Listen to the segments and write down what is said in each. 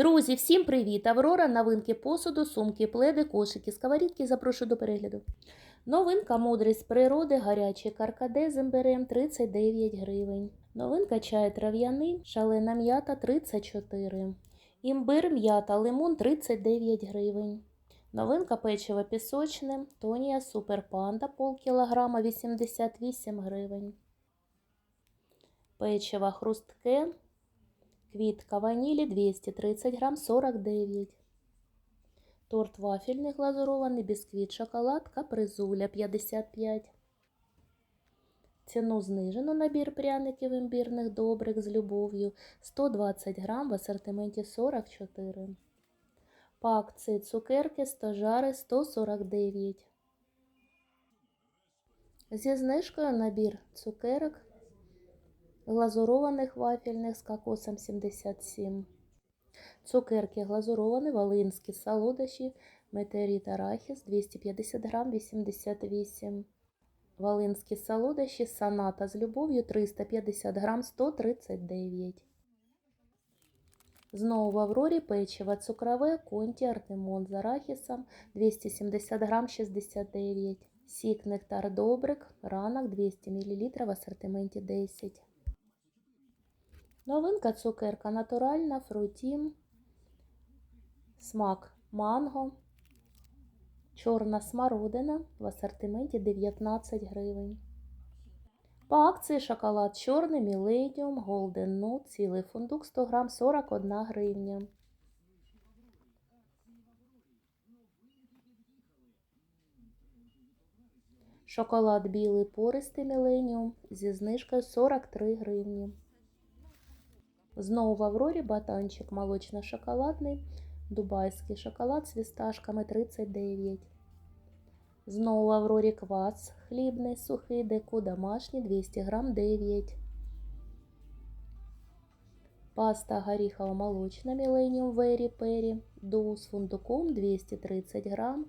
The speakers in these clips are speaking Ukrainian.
Друзі, всім привіт! Аврора, новинки посуду, сумки, пледи, кошики, сковорідки. Запрошую до перегляду. Новинка мудрість природи, гарячий каркаде з імбирем 39 гривень. Новинка чай трав'яний, шалена м'ята 34. Імбир, м'ята, лимон 39 гривень. Новинка печиво пісочне, Тонія Супер Панда пол кілограма 88 гривень. Печиво хрустке Квітка ванілі 230 грам 49. Торт вафельний глазурований, бісквіт, шоколад, капризуля 55. Ціну знижено набір пряників імбірних добрих з любов'ю 120 грам в асортименті 44. По акції цукерки стожари 149. Зі знижкою набір цукерок глазурованих вафельних з кокосом 77. Цукерки глазуровані, волинські солодощі, метеорит арахіс 250 грам 88. Волинські солодощі, саната з любов'ю 350 грам 139. Знову в Аврорі печиво цукрове, конті, артемон з арахісом 270 грам 69. Сік нектар добрик, ранок 200 мл в асортименті 10. Новинка цукерка натуральна, фрутім, смак манго, чорна смородина в асортименті 19 гривень. По акції шоколад чорний, Millennium, Golden Nut, цілий фундук 100 грам 41 гривня. Шоколад білий пористий Millennium зі знижкою 43 гривні. Знову в Аврорі батончик молочно-шоколадний, дубайський шоколад з фісташками 39. Знову в Аврорі квас хлібний, сухий, деку домашній 200 грам 9. Паста горіхово-молочна Millennium Very Perry Dough з фундуком 230 грам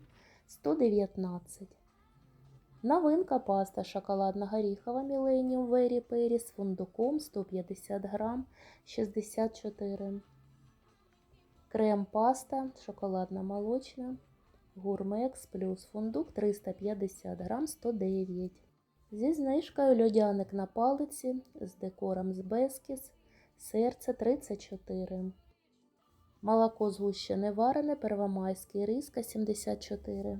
119. Новинка паста шоколадно-горіхова Millennium Very Perry з фундуком 150 грам 64. Крем паста шоколадно-молочна Гурмекс плюс фундук 350 грам 109. Зі знижкою льодяник на палиці з декором з Бескіс серце 34. Молоко згущене варене первомайський риска 74.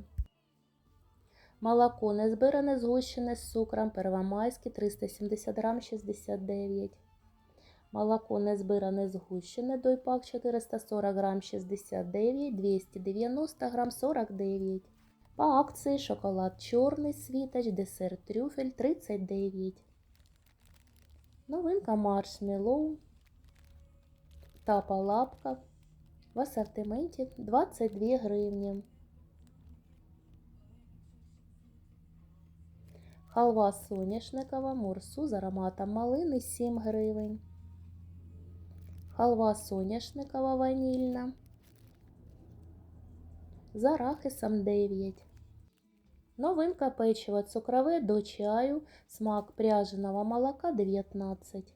Молоко незбиране згущене з цукром первомайське 370 грам 69. Молоко незбиране згущене дойпак 440 грам 69, 290 грам 49. По акції шоколад чорний світоч, десерт трюфель 39. Новинка маршмеллоу та палапка в асортименті 22 гривні. Халва соняшникова мурсу з ароматом малини 7 гривень. Халва соняшникова ванільна. З арахисом 9. Новинка печиво цукрове до чаю. Смак пряженого молока 19.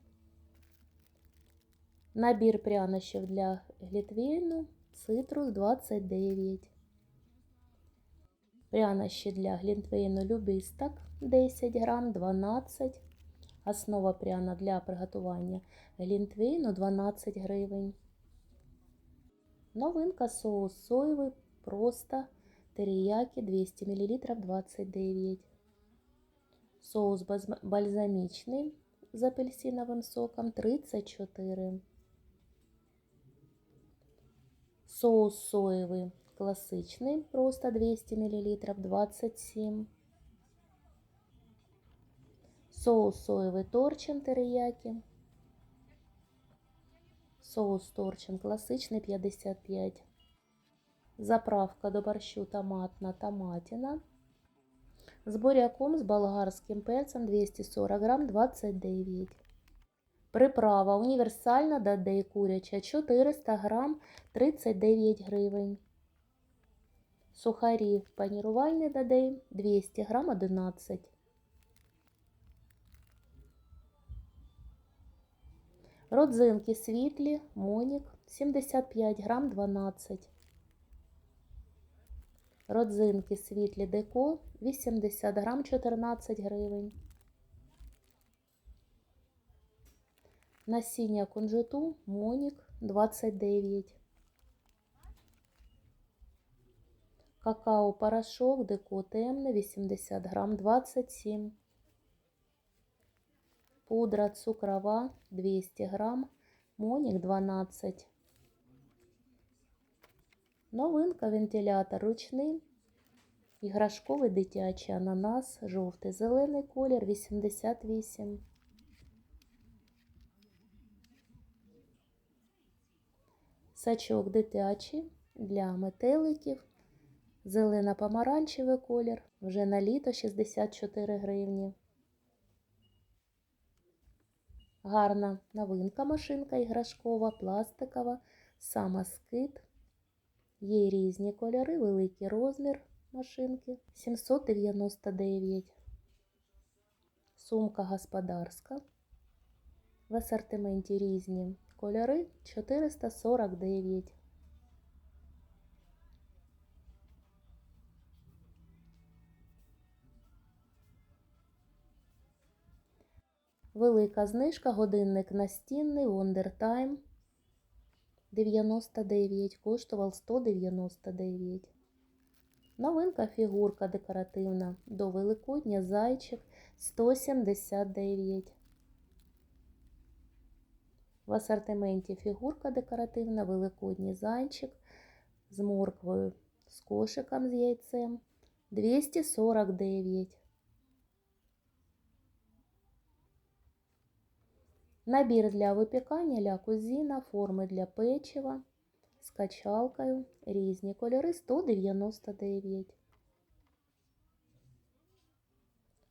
Набір прянощів для глітвейну цитрус 29. Прянощі для глінтвейну любисток 10 грам 12. Основа пряна для приготування глінтвейну 12 гривень. Новинка соус соєвий просто теріякі 200 мл 29. Соус бальзамічний з апельсиновим соком 34. Соус соєвий класичний просто 200 мл 27. Соус соєвий торчин териякі. Соус торчин класичний 55. Заправка до борщу томатна томатина. З буряком з болгарським перцем 240 грам 29. Приправа універсальна дадей куряча 400 грам 39 гривень. Сухарі панірувальний дадей 200 грам 11. Родзинки світлі, монік 75 грам 12. Родзинки світлі деко 80 грам 14 гривень. Насіння кунжуту Монік 29. Какао порошок деко темне 80 грам 27. Пудра цукрова 200 грам, Монік 12. Новинка вентилятор ручний. Іграшковий дитячий ананас, жовтий, зелений колір 88. Сачок дитячий для метеликів. Зелено-помаранчевий колір. Вже на літо 64 гривні. Гарна новинка машинка іграшкова, пластикова, самоскид. Є різні кольори, великий розмір машинки 799. Сумка господарська. В асортименті різні кольори 449. Велика знижка, годинник настінний, Time 99, коштував 199. Новинка фігурка декоративна до Великодня зайчик 179. В асортименті фігурка декоративна, великодній зайчик з морквою, з кошиком з яйцем 249. Набір для випікання ля кузіна, форми для печива з качалкою, різні кольори 199.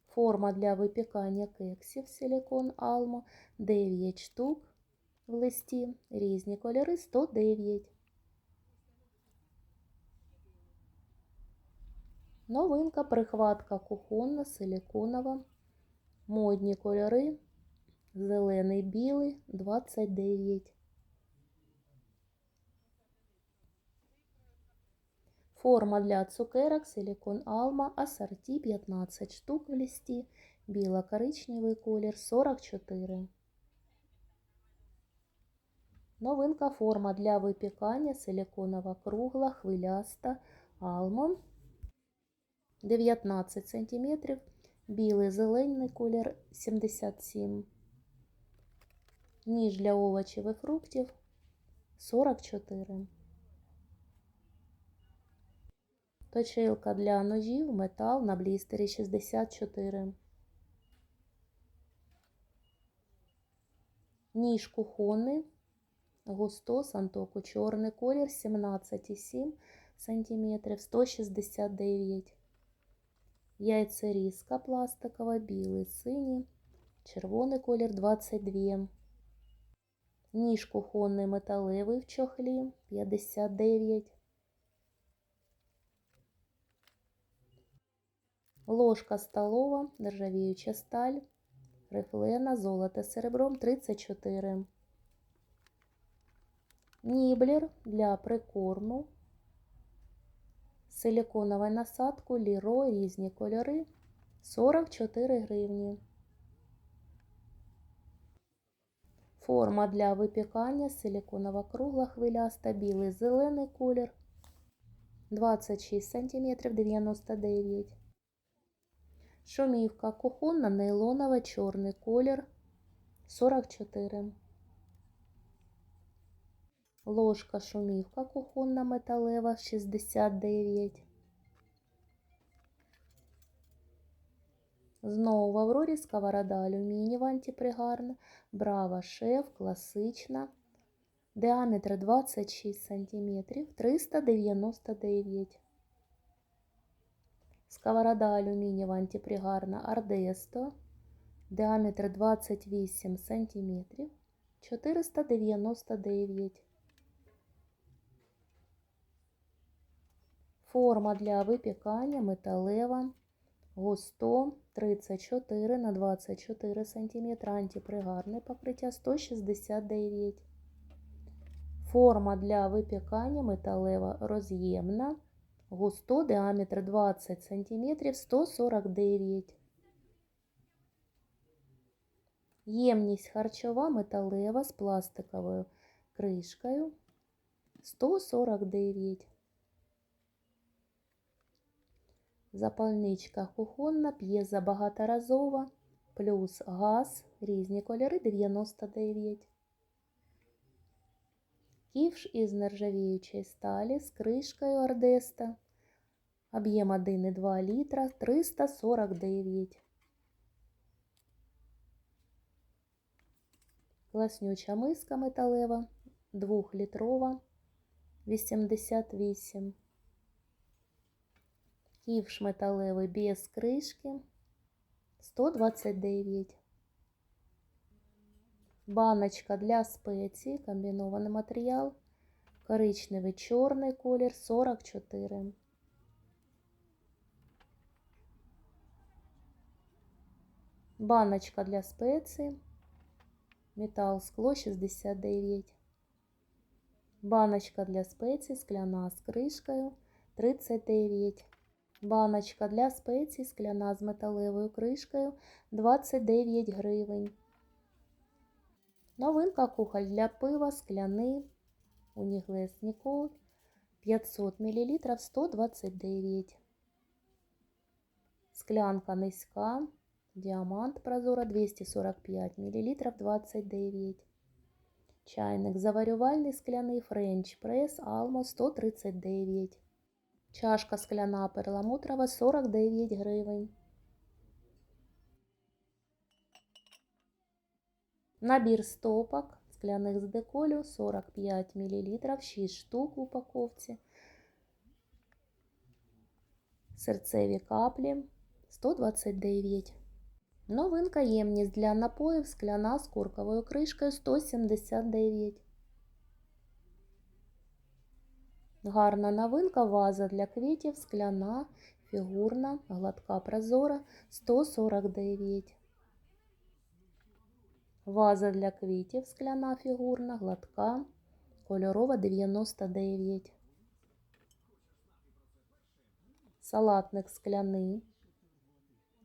Форма для випікання кексів силікон Almo 9 штук в листі, різні кольори 109. Новинка прихватка кухонна, силіконова, модні кольори Зелений білий 29. Форма для цукерок силикон Алма асорті 15 штук в листі. Біло-коричневий колір 44. Новинка форма для випікання силиконова кругла, хвиляста Алма 19 см. Білий зелений колір 77 ніж для овочів і фруктів 44. Точилка для ножів, метал на блістері 64. Ніж кухонний, густо, сантоку, чорний колір 17,7 см 169 Яйцерізка пластикова, білий, синій, червоний колір 22 Ніж кухонний металевий в чохлі 59. Ложка столова, нержавіюча сталь, рифлена, золото серебром 34. Ніблер для прикорму. Силіконова насадку, ліро, різні кольори 44 гривні. Форма для випікання силіконова кругла хвиляста, білий зелений колір. 26 см 99 Шумівка кухонна, нейлонова, чорний колір. 44 Ложка шумівка кухонна металева 69 Знову в Аврорі сковорода алюмінієва антипригарна, Брава шеф, класична. Діаметр 26 см 399. Сковорода алюмінієва антипригарна Ардесто. Діаметр 28 см 499. Форма для випікання металева. Густо 34 на 24 см, антипригарне покриття 169 Форма для випікання металева роз'ємна. Густо діаметр 20 см 149. Ємність харчова металева з пластиковою кришкою 149. Запальничка кухонна, п'єза багаторазова, плюс газ, різні кольори 99. Ківш із нержавіючої сталі з кришкою Ардеста. Об'єм 1,2 літра 349. Класнюча миска металева 2-літрова 88. Ківш металевий без кришки 129. Баночка для спецій, комбінований матеріал, коричневий чорний колір 44. Баночка для спецій, метал, скло 69. Баночка для спецій, скляна з кришкою 39. Баночка для спецій, скляна з металевою кришкою 29 гривень. Новинка кухоль для пива, скляний, уніглес Нікол 500 мл 129. Склянка низька, діамант прозора 245 мл 29. Чайник заварювальний скляний френч прес Алмо 139. Чашка скляна перламутрова 49 гривень. Набір стопок скляних з деколю 45 мл, 6 штук в упаковці. Серцеві каплі 129. Новинка ємність для напоїв скляна з курковою кришкою 179. Гарна новинка ваза для квітів скляна, фігурна, гладка прозора 149. Ваза для квітів скляна фігурна, гладка, кольорова 99. Салатник скляний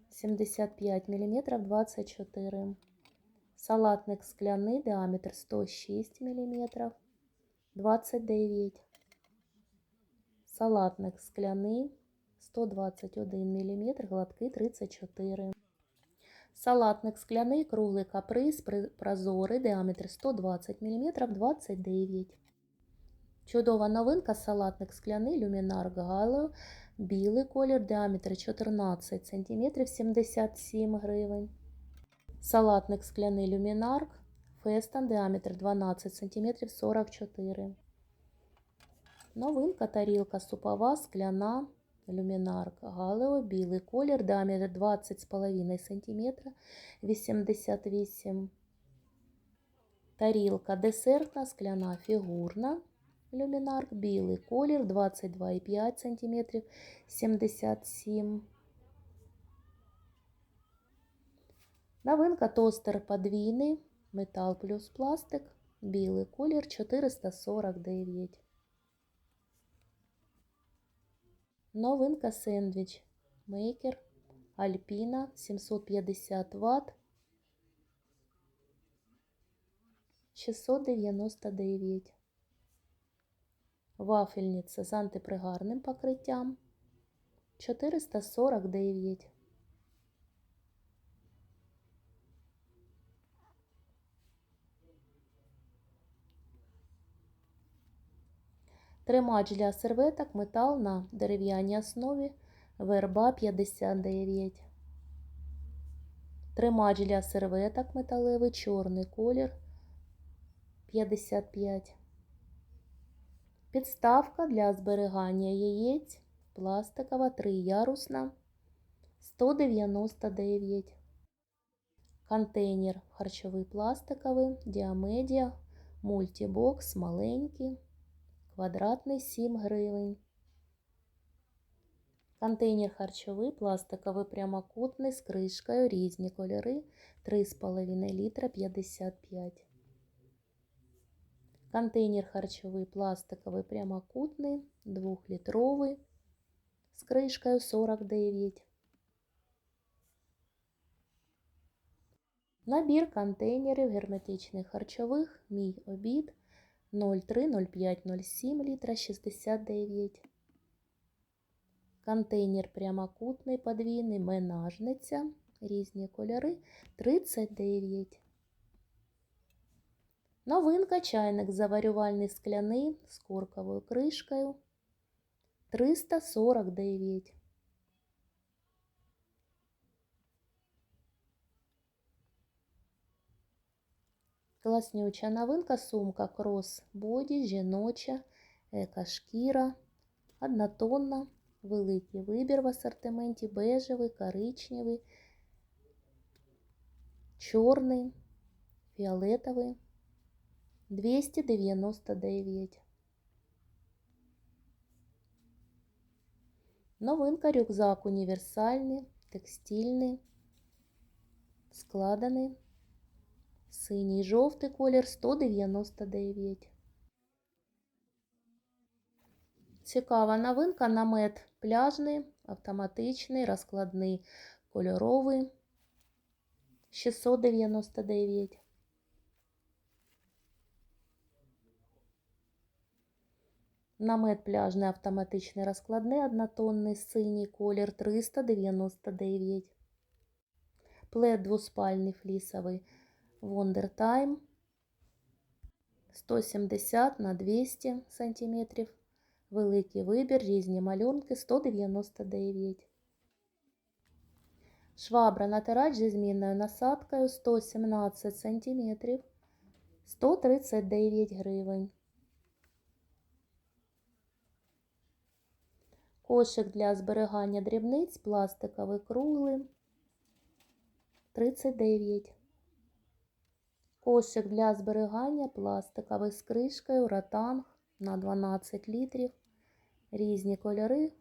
75 мм 24. Салатник скляний, діаметр 106 мм 29. Салатник скляний 121 мм, гладкий 34. Салатник скляний, круглий каприз, прозорий, діаметр 120 мм 29. Чудова новинка, салатник скляний, люмінар Галео, білий колір, діаметр 14 см 77 гривень. Салатник скляний люмінарк, фестан, діаметр 12 см 44 Новинка тарілка супова, скляна, люмінарка, галео, білий колір, діаметр 20,5 см, 88 Тарілка десертна, скляна, фігурна, люмінарк, білий колір, 22,5 см, 77 Новинка тостер подвійний, метал плюс пластик, білий колір 449 Новинка сендвіч мейкер Альпіна 750 Вт 699. Вафельниця з антипригарним покриттям 449. Тримач для серветок метал на дерев'яній основі верба 59. Тримач для серветок металевий чорний колір 55. Підставка для зберігання яєць пластикова 3 ярусна 199. Контейнер харчовий пластиковий, діамедіа, мультибокс маленький квадратний 7 гривень. Контейнер харчовий, пластиковий прямокутний з кришкою, різні кольори 3,5 літра 55. Контейнер харчовий пластиковий прямокутний, 2-літровий з кришкою 49. Набір контейнерів герметичних харчових Мій обід 03 05 07 літра 69. Контейнер прямокутний подвійний менажниця. Різні кольори 39. Новинка чайник заварювальний скляний з корковою кришкою 349. Класнюча новинка сумка крос боді, жіноча, екошкіра, однотонна, великий вибір в асортименті, бежевий, коричневий, чорний, фіолетовий, 299. Новинка рюкзак універсальний, текстильний, складений. Синій жовтий колір 199. Цікава новинка намет пляжний, автоматичний, розкладний, кольоровий 699. Намет пляжний автоматичний розкладний однотонний синій колір 399. Плед двоспальний флісовий Wonder Time 170 на 200 см. Великий вибір, різні малюнки 199. Швабра натирач зі змінною насадкою 117 см 139 гривень. Кошик для зберігання дрібниць пластиковий круглий 39. Кошик для зберігання пластиковий з кришкою ротанг на 12 літрів. Різні кольори,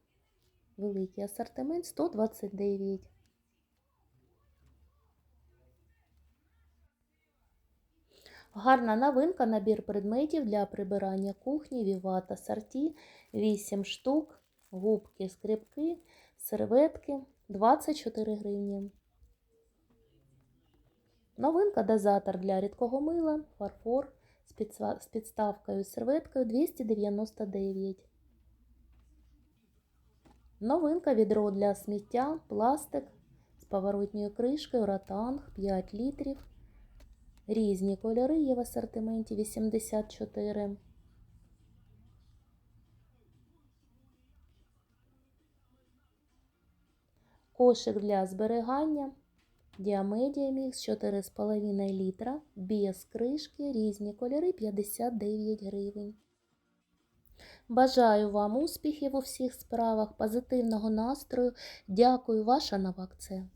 великий асортимент 129. Гарна новинка набір предметів для прибирання кухні Вівата Сорті 8 штук, губки, скрипки, серветки 24 гривні. Новинка дозатор для рідкого мила, фарфор з підставкою серветкою 299. Новинка відро для сміття, пластик з поворотньою кришкою, ротанг 5 літрів. Різні кольори є в асортименті 84. Кошик для зберігання. Діамедія мікс 4,5 літра, без кришки, різні кольори 59 гривень. Бажаю вам успіхів у всіх справах, позитивного настрою. Дякую, ваша нова акція.